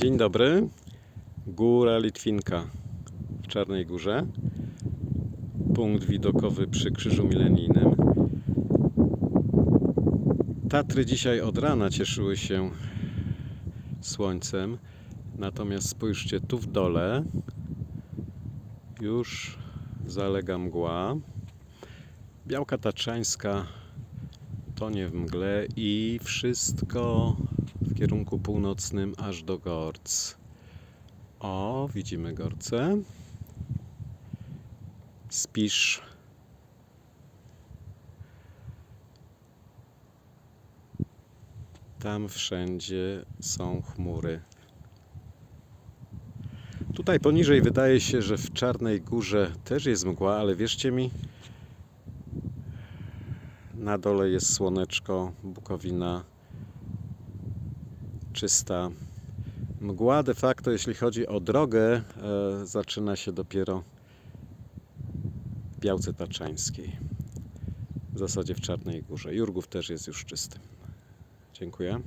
Dzień dobry. Góra Litwinka w Czarnej Górze. Punkt widokowy przy Krzyżu Milenijnym. Tatry dzisiaj od rana cieszyły się słońcem. Natomiast spójrzcie tu w dole. Już zalega mgła. Białka Tatrzańska tonie w mgle i wszystko kierunku północnym aż do Gorc. O, widzimy Gorce. Spisz. Tam wszędzie są chmury. Tutaj poniżej wydaje się, że w Czarnej Górze też jest mgła, ale wierzcie mi, na dole jest słoneczko, Bukowina czysta. Mgła de facto, jeśli chodzi o drogę, e, zaczyna się dopiero w Białce Taczańskiej. W zasadzie w Czarnej Górze. Jurgów też jest już czysty. Dziękuję.